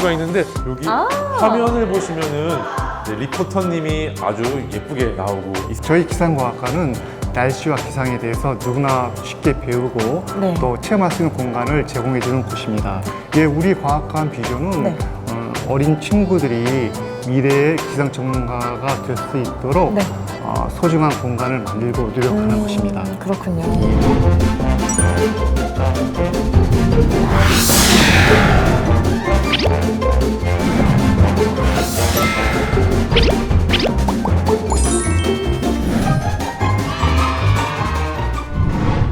수가 있는데 여기 아. 화면을 보시면은 리포터님이 아주 예쁘게 나오고 있습니다. 저희 기상과학과는 날씨와 기상에 대해서 누구나 쉽게 배우고 네. 또 체험할 수 있는 공간을 제공해 주는 곳입니다. 예, 우리 과학관 비전은 네. 어, 린 친구들이 미래의 기상 전문가가 될 수 있도록 네. 어, 소중한 공간을 만들고 노력하는 음, 것입니다. 그렇군요.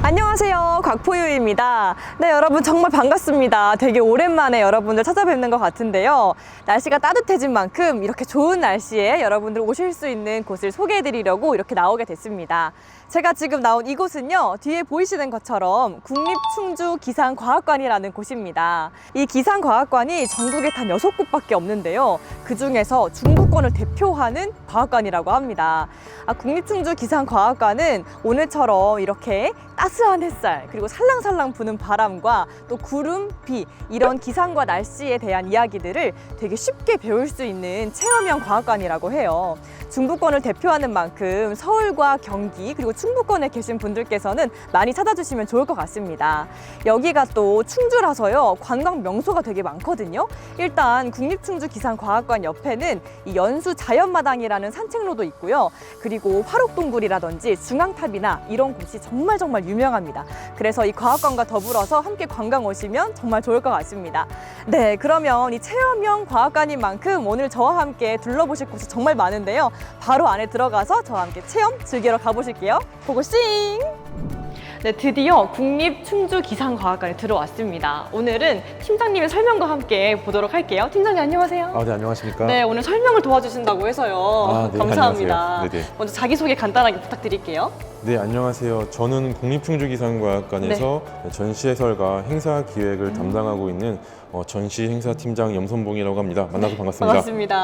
안녕하세요. 곽포유입니다. 네, 여러분 정말 반갑습니다. 되게 오랜만에 여러분들 찾아뵙는 것 같은데요. 날씨가 따뜻해진 만큼 이렇게 좋은 날씨에 여러분들 오실 수 있는 곳을 소개해 드리려고 이렇게 나오게 됐습니다. 제가 지금 나온 이곳은요, 뒤에 보이시는 것처럼 국립충주기상과학관이라는 곳입니다. 이 기상과학관이 전국에 단 여섯 곳밖에 없는데요. 그 중에서 중부권을 대표하는 과학관이라고 합니다. 아, 국립충주기상과학관은 오늘처럼 이렇게 따스한 햇살 그리고 살랑살랑 부는 바람과 또 구름, 비 이런 기상과 날씨에 대한 이야기들을 되게 쉽게 배울 수 있는 체험형 과학관이라고 해요. 중부권을 대표하는 만큼 서울과 경기 그리고 충북권에 계신 분들께서는 많이 찾아주시면 좋을 것 같습니다. 여기가 또 충주라서요 관광 명소가 되게 많거든요. 일단 국립충주 기상과학관 옆에는 이 연수 자연마당이라는 산책로도 있고요. 그리고 화록동굴이라든지 중앙탑이나 이런 곳이 정말 정말 유명합니다. 그래서 이 과학관과 더불어서 함께 관광 오시면 정말 좋을 것 같습니다. 네, 그러면 이 체험형 과학관인 만큼 오늘 저와 함께 둘러보실 곳이 정말 많은데요. 바로 안에 들어가서 저와 함께 체험 즐기러 가보실게요. 고고싱! 네, 드디어 국립충주기상과학관에 들어왔습니다. 오늘은 팀장님의 설명과 함께 보도록 할게요. 팀장님 안녕하세요. 아, 네, 안녕하십니까? 네, 오늘 설명을 도와주신다고 해서요. 아, 네, 감사합니다. 안녕하세요. 네 네. 먼저 자기소개 간단하게 부탁드릴게요. 네, 안녕하세요. 저는 국립충주기상과학관에서 네. 전시 해설과 행사 음. 기획을 담당하고 있는 어, 전시 행사 팀장 염선봉이라고 합니다. 만나서 반갑습니다. 반갑습니다.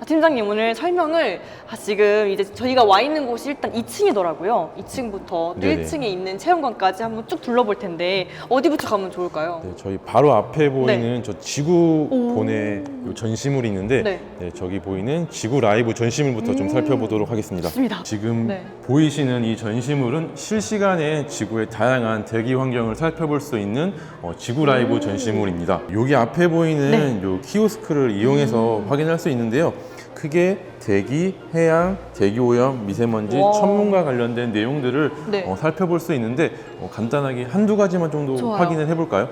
아, 팀장님 오늘 설명을 아, 지금 이제 저희가 와 있는 곳이 일단 2층이더라고요. 2층부터 또 네네. 1층에 있는 체험관까지 한번 쭉 둘러볼 텐데 어디부터 가면 좋을까요? 네, 저희 바로 앞에 보이는 저 지구 오. 본의 요 전시물이 있는데 네. 네, 저기 보이는 지구 라이브 전시물부터 좀 음. 살펴보도록 하겠습니다. 좋습니다. 지금 네. 보이시는 이 전시물은 실시간에 지구의 다양한 대기 환경을 살펴볼 수 있는 어, 지구 라이브 음. 전시물입니다. 여기 앞에 보이는 네. 요 키오스크를 이용해서 음. 확인할 수 있는데요. 크게 대기, 해양, 대기 오염, 미세먼지, 와. 천문과 관련된 내용들을 네. 어, 살펴볼 수 있는데 어, 간단하게 한두 가지만 정도 좋아요. 확인을 해볼까요?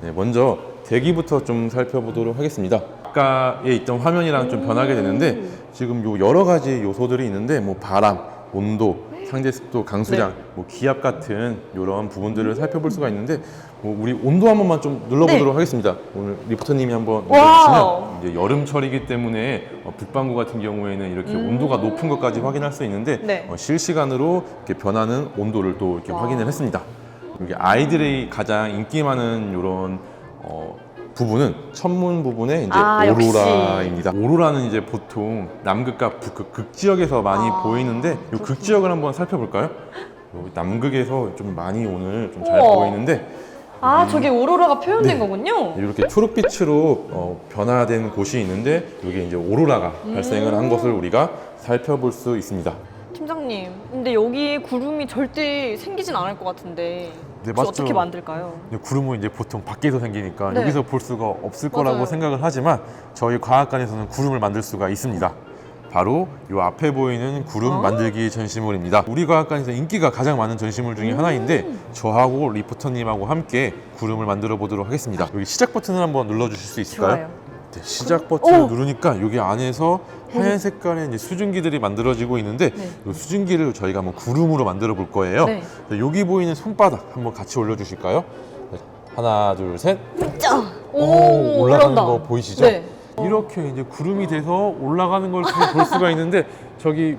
네, 먼저 대기부터 좀 살펴보도록 하겠습니다. 아까에 있던 화면이랑 좀 변하게 되는데 지금 요 여러 가지 요소들이 있는데 뭐 바람, 온도, 상대 습도, 강수량, 네. 뭐 기압 같은 이런 부분들을 살펴볼 수가 있는데 뭐 우리 온도 한 번만 좀 눌러보도록 하겠습니다. 오늘 리포터님이 한번 네. 눌러주시면 이제 여름철이기 때문에 어, 북반구 같은 경우에는 이렇게 음. 온도가 높은 것까지 확인할 수 있는데 네. 어, 실시간으로 이렇게 변하는 온도를 또 이렇게 와. 확인을 했습니다. 이게 아이들이 가장 인기 많은 이런 어, 부분은 천문 부분의 이제 아. 오로라입니다. 오로라는 이제 보통 남극과 북극 극 지역에서 많이 아, 보이는데 이 극 지역을 한번 살펴볼까요? 요 남극에서 좀 많이 오늘 좀 잘 우와. 보이는데 아, 저게 오로라가 표현된 네. 거군요. 이렇게 초록빛으로 어, 변화된 곳이 있는데 이게 이제 오로라가 음. 발생을 한 것을 우리가 살펴볼 수 있습니다. 팀장님, 근데 여기 구름이 절대 생기진 않을 것 같은데 네, 혹시 맞죠. 어떻게 만들까요? 근데 구름은 이제 보통 밖에서 생기니까 네. 여기서 볼 수가 없을 맞아요. 거라고 생각을 하지만 저희 과학관에서는 구름을 만들 수가 있습니다. 바로 이 앞에 보이는 구름 아. 만들기 전시물입니다. 우리 과학관에서 인기가 가장 많은 전시물 중에 하나인데 음. 저하고 리포터님하고 함께 구름을 만들어 보도록 하겠습니다. 여기 시작 버튼을 한번 눌러 주실 수 있을까요? 좋아요. 네, 시작 버튼을 오! 누르니까 여기 안에서 하얀 색깔의 이제 수증기들이 만들어지고 있는데 네. 이 수증기를 저희가 한번 구름으로 만들어 볼 거예요. 네. 자, 여기 보이는 손바닥 한번 같이 올려주실까요? 네, 하나, 둘, 셋. 짜! 오, 올라가는 올라온다. 거 보이시죠? 네. 이렇게 이제 구름이 돼서 올라가는 걸 볼 수가 있는데 저기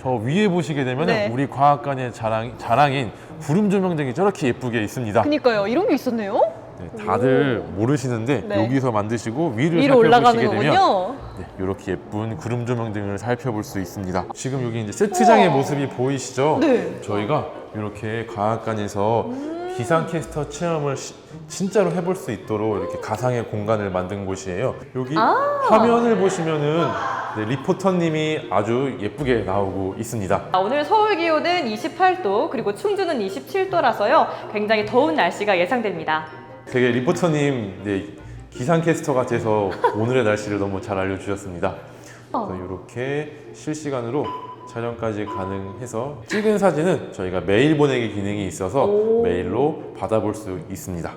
저 위에 보시게 되면 네. 우리 과학관의 자랑, 자랑인 구름 조명등이 저렇게 예쁘게 있습니다. 그니까요. 이런 게 있었네요. 네, 다들 모르시는데 네. 여기서 만드시고 위를 위로 살펴보시게 되면 거군요. 네, 이렇게 예쁜 구름 조명 등을 살펴볼 수 있습니다. 지금 여기 이제 세트장의 우와. 모습이 보이시죠? 네. 저희가 이렇게 과학관에서 기상캐스터 체험을 시- 진짜로 해볼 수 있도록 이렇게 가상의 공간을 만든 곳이에요. 여기 아. 화면을 보시면은 네, 리포터님이 아주 예쁘게 나오고 있습니다. 아, 오늘 서울 기온은 28도 그리고 충주는 27도라서요. 굉장히 더운 날씨가 예상됩니다. 되게 리포터님 네, 기상캐스터 같아서 오늘의 날씨를 너무 잘 알려주셨습니다. 그래서 이렇게 실시간으로 촬영까지 가능해서 찍은 사진은 저희가 메일 보내기 기능이 있어서 오. 메일로 받아볼 수 있습니다.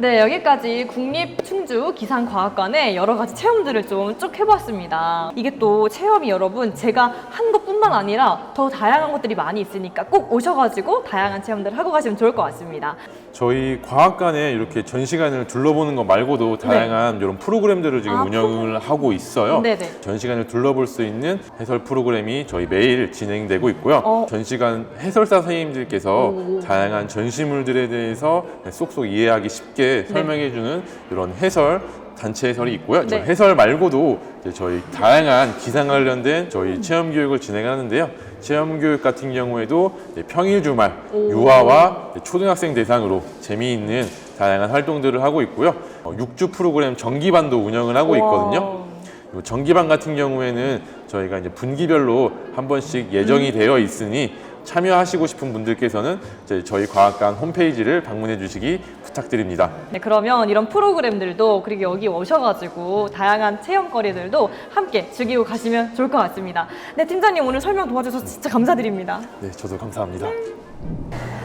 네, 여기까지 국립충주 기상과학관의 여러 가지 체험들을 좀 쭉 해봤습니다. 이게 또 체험이 여러분 제가 한 것뿐만 아니라 더 다양한 것들이 많이 있으니까 꼭 오셔가지고 다양한 체험들을 하고 가시면 좋을 것 같습니다. 저희 과학관에 이렇게 전시관을 둘러보는 것 말고도 다양한 이런 프로그램들을 지금 아, 운영을 하고 있어요. 네네. 전시관을 둘러볼 수 있는 해설 프로그램이 저희 매일 진행되고 있고요. 어. 전시관 해설사 선생님들께서 오. 다양한 전시물들에 대해서 쏙쏙 이해하기 쉽게 네. 설명해주는 이런 해설 단체 해설이 있고요. 저 네. 해설 말고도 저희 다양한 기상 관련된 저희 체험 교육을 진행하는데요. 체험 교육 같은 경우에도 평일 주말 오. 유아와 초등학생 대상으로 재미있는 다양한 활동들을 하고 있고요. 어, 육주 프로그램 정기반도 운영을 하고 있거든요. 와. 요 정기반 같은 경우에는 저희가 이제 분기별로 한 번씩 예정이 되어 있으니 참여하시고 싶은 분들께서는 이제 저희 과학관 홈페이지를 방문해 주시기 부탁드립니다. 네, 그러면 이런 프로그램들도 그리고 여기 오셔가지고 다양한 체험거리들도 함께 즐기고 가시면 좋을 것 같습니다. 네, 팀장님 오늘 설명 도와주셔서 진짜 감사드립니다. 네, 저도 감사합니다.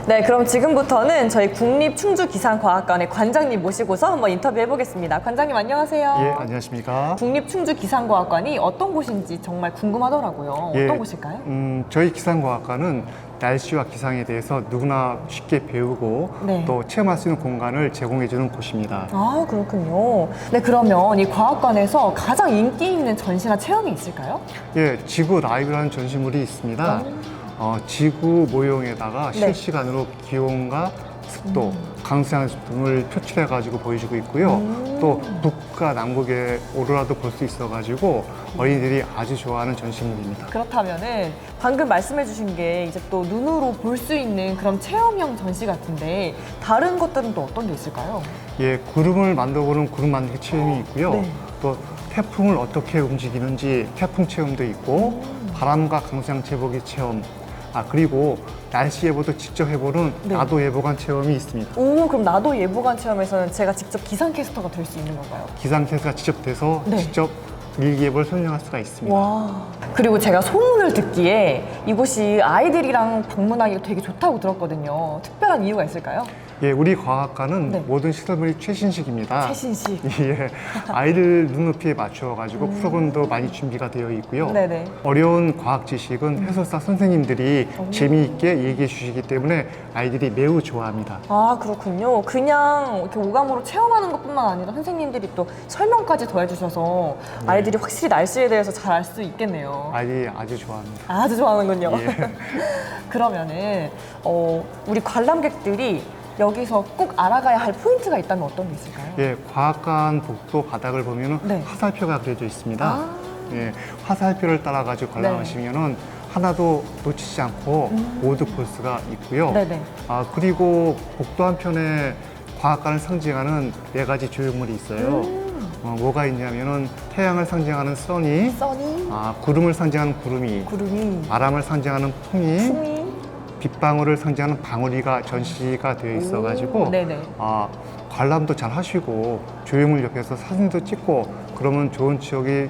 네, 그럼 지금부터는 저희 국립충주기상과학관의 관장님 모시고서 한번 인터뷰해 보겠습니다. 관장님 안녕하세요. 예, 안녕하십니까. 국립충주기상과학관이 어떤 곳인지 정말 궁금하더라고요. 예. 어떤 곳일까요? 음, 저희 기상과학과는 날씨와 기상에 대해서 누구나 쉽게 배우고 네. 또 체험할 수 있는 공간을 제공해주는 곳입니다. 아, 그렇군요. 네, 그러면 이 과학관에서 가장 인기 있는 전시나 체험이 있을까요? 예, 지구 라이브라는 전시물이 있습니다. 어, 지구 모형에다가 네. 실시간으로 기온과 습도, 강수량 등을 표출해 가지고 보여주고 있고요. 또 북과 남극의 오로라도 볼 수 있어 가지고 어린이들이 아주 좋아하는 전시물입니다. 그렇다면은 방금 말씀해 주신 게 이제 또 눈으로 볼 수 있는 그런 체험형 전시 같은데 다른 것들은 또 어떤 게 있을까요? 예, 구름을 만들어보는 구름 만들기 체험이 있고요. 네. 또 태풍을 어떻게 움직이는지 태풍 체험도 있고 바람과 강수량 재보기 체험. 아 그리고 날씨 예보도 직접 해보는 네. 나도 예보관 체험이 있습니다. 오, 그럼 나도 예보관 체험에서는 제가 직접 기상캐스터가 될 수 있는 건가요? 기상캐스가 직접 돼서 네. 직접 일기예보를 설명할 수가 있습니다. 와. 그리고 제가 소문을 듣기에 이곳이 아이들이랑 방문하기가 되게 좋다고 들었거든요. 특별한 이유가 있을까요? 예, 우리 과학관은 네. 모든 시설물이 최신식입니다. 최신식. 예, 아이들 눈높이에 맞춰가지고 프로그램도 많이 준비가 되어 있고요. 음. 네네. 어려운 과학 지식은 해설사 선생님들이 재미있게 얘기해 주시기 때문에 아이들이 매우 좋아합니다. 아, 그렇군요. 그냥 이렇게 오감으로 체험하는 것뿐만 아니라 선생님들이 또 설명까지 더해주셔서 아이들이 확실히 날씨에 대해서 잘 알 수 있겠네요. 아이들이 아주 좋아합니다. 아주 좋아하는군요. 예. 그러면은 어, 우리 관람객들이 여기서 꼭 알아가야 할 포인트가 있다면 어떤 게 있을까요? 예, 과학관 복도 바닥을 보면은 네. 화살표가 그려져 있습니다. 아. 예, 화살표를 따라 가지고 관람하시면은 하나도 놓치지 않고 모두 볼 수가 있고요. 음. 네네. 아 그리고 복도 한편에 과학관을 상징하는 네 가지 조형물이 있어요. 음. 어, 뭐가 있냐면은 태양을 상징하는 선이, 써니, 아 구름을 상징하는 구름이, 구름이, 바람을 상징하는 풍이, 풍이, 빗방울을 상징하는 방울이가 전시가 되어 있어가지고 네네. 아 관람도 잘 하시고 조형물 옆에서 사진도 찍고 그러면 좋은 추억이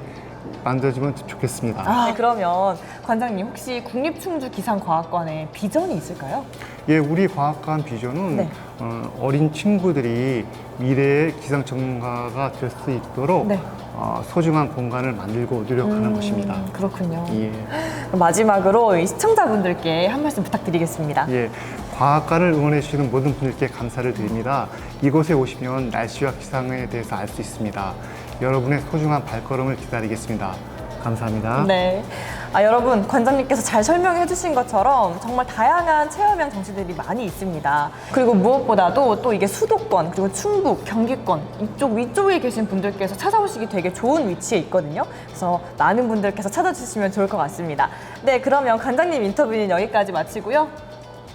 만들어지면 좋겠습니다. 아, 네, 그러면 관장님 혹시 국립충주 기상과학관에 비전이 있을까요? 예, 우리 과학관 비전은 네. 어, 린 친구들이 미래의 기상 전문가가 될 수 있도록 네. 어, 소중한 공간을 만들고 노력하는 음, 것입니다. 그렇군요. 예, 그럼 마지막으로 이 시청자분들께 한 말씀 부탁드리겠습니다. 예, 과학관을 응원해 주시는 모든 분들께 감사를 드립니다. 이곳에 오시면 날씨와 기상에 대해서 알 수 있습니다. 여러분의 소중한 발걸음을 기다리겠습니다. 감사합니다. 네. 아, 여러분, 관장님께서 잘 설명해 주신 것처럼 정말 다양한 체험형 정시들이 많이 있습니다. 그리고 무엇보다도 또 이게 수도권, 그리고 충북, 경기권, 이쪽 위쪽에 계신 분들께서 찾아오시기 되게 좋은 위치에 있거든요. 그래서 많은 분들께서 찾아주시면 좋을 것 같습니다. 네, 그러면 관장님 인터뷰는 여기까지 마치고요.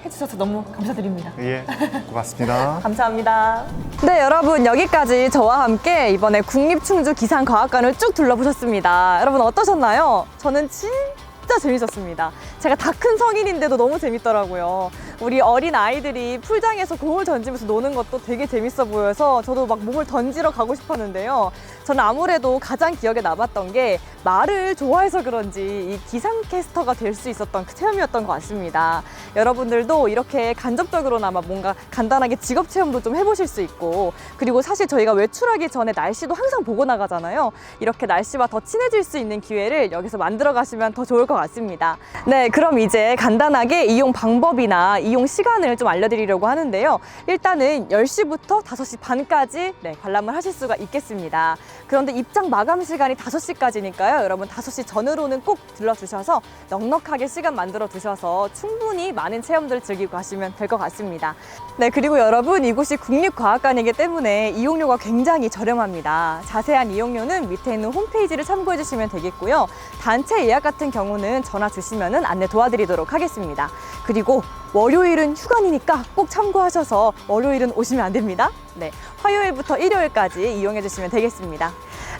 해주셔서 너무 감사드립니다. 예, 고맙습니다. 감사합니다. 네, 여러분 여기까지 저와 함께 이번에 국립충주 기상과학관을 쭉 둘러보셨습니다. 여러분 어떠셨나요? 저는 진짜 재밌었습니다. 제가 다 큰 성인인데도 너무 재밌더라고요. 우리 어린 아이들이 풀장에서 공을 던지면서 노는 것도 되게 재밌어 보여서 저도 막 몸을 던지러 가고 싶었는데요. 저는 아무래도 가장 기억에 남았던 게 말을 좋아해서 그런지 이 기상캐스터가 될 수 있었던 그 체험이었던 것 같습니다. 여러분들도 이렇게 간접적으로나마 뭔가 간단하게 직업 체험도 좀 해보실 수 있고 그리고 사실 저희가 외출하기 전에 날씨도 항상 보고 나가잖아요. 이렇게 날씨와 더 친해질 수 있는 기회를 여기서 만들어 가시면 더 좋을 것 같습니다. 네, 그럼 이제 간단하게 이용 방법이나 이용 시간을 좀 알려드리려고 하는데요. 일단은 10시부터 5시 반까지 네, 관람을 하실 수가 있겠습니다. 그런데 입장 마감 시간이 5시까지니까요. 여러분 5시 전으로는 꼭 들러주셔서 넉넉하게 시간 만들어 두셔서 충분히 많은 체험들을 즐기고 가시면 될 것 같습니다. 네, 그리고 여러분 이곳이 국립과학관이기 때문에 이용료가 굉장히 저렴합니다. 자세한 이용료는 밑에 있는 홈페이지를 참고해 주시면 되겠고요. 단체 예약 같은 경우는 전화 주시면 안내 도와드리도록 하겠습니다. 그리고 월요일은 휴관이니까 꼭 참고하셔서 월요일은 오시면 안 됩니다. 네, 화요일부터 일요일까지 이용해 주시면 되겠습니다.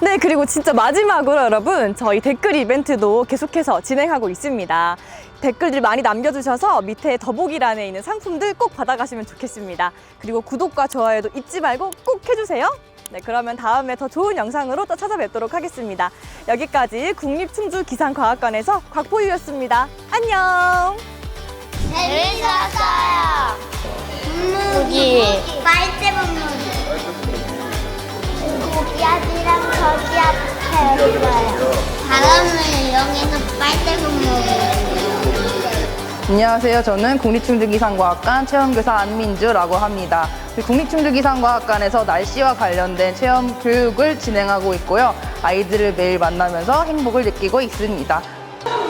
네, 그리고 진짜 마지막으로 여러분, 저희 댓글 이벤트도 계속해서 진행하고 있습니다. 댓글들 많이 남겨주셔서 밑에 더보기란에 있는 상품들 꼭 받아가시면 좋겠습니다. 그리고 구독과 좋아요도 잊지 말고 꼭 해주세요. 네, 그러면 다음에 더 좋은 영상으로 또 찾아뵙도록 하겠습니다. 여기까지 국립충주기상과학관에서 곽보유였습니다. 안녕! 재밌었어요. 분무기. 빨대 분무기. 고기압이랑 저기압 배웠어요. 바람을 이용해서 빨대 분무기. 안녕하세요. 저는 국립충주기상과학관 체험교사 안민주라고 합니다. 국립충주기상과학관에서 날씨와 관련된 체험 교육을 진행하고 있고요. 아이들을 매일 만나면서 행복을 느끼고 있습니다.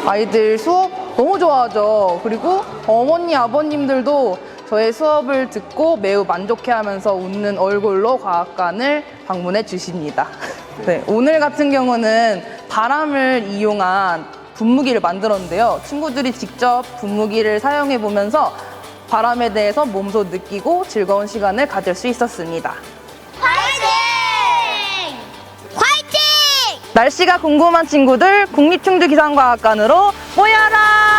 아이들 수업 너무 좋아하죠. 그리고 어머니, 아버님들도 저의 수업을 듣고 매우 만족해 하면서 웃는 얼굴로 과학관을 방문해 주십니다. 네, 오늘 같은 경우는 바람을 이용한 분무기를 만들었는데요. 친구들이 직접 분무기를 사용해 보면서 바람에 대해서 몸소 느끼고 즐거운 시간을 가질 수 있었습니다. 화이팅! 화이팅! 날씨가 궁금한 친구들 국립충주기상과학관으로 모여라!